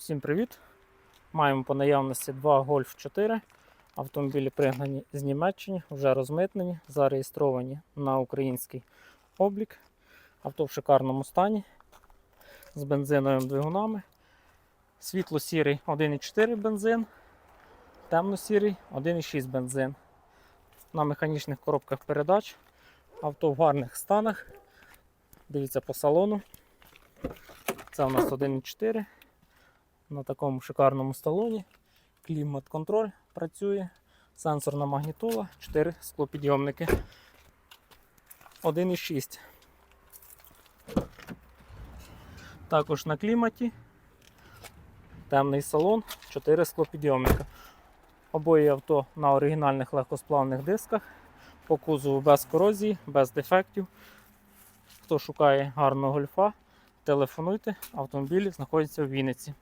Всім привіт! Маємо по наявності два Golf 4. Автомобілі пригнані з Німеччини, вже розмитнені, зареєстровані на український облік. Авто в шикарному стані з бензиновими двигунами. Світло-сірий 1,4 бензин, темно-сірий 1,6 бензин. На механічних коробках передач. Авто в гарних станах. Дивіться по салону. Це у нас 1,4 на такому шикарному салоні. Клімат-контроль працює, сенсорна магнітола, 4 склопідйомники. 1,6. Також на кліматі. Темний салон, 4 склопідйомника. Обоє авто на оригінальних легкосплавних дисках. По кузову без корозії, без дефектів. Хто шукає гарного гольфа, телефонуйте, автомобіль знаходиться в Вінниці.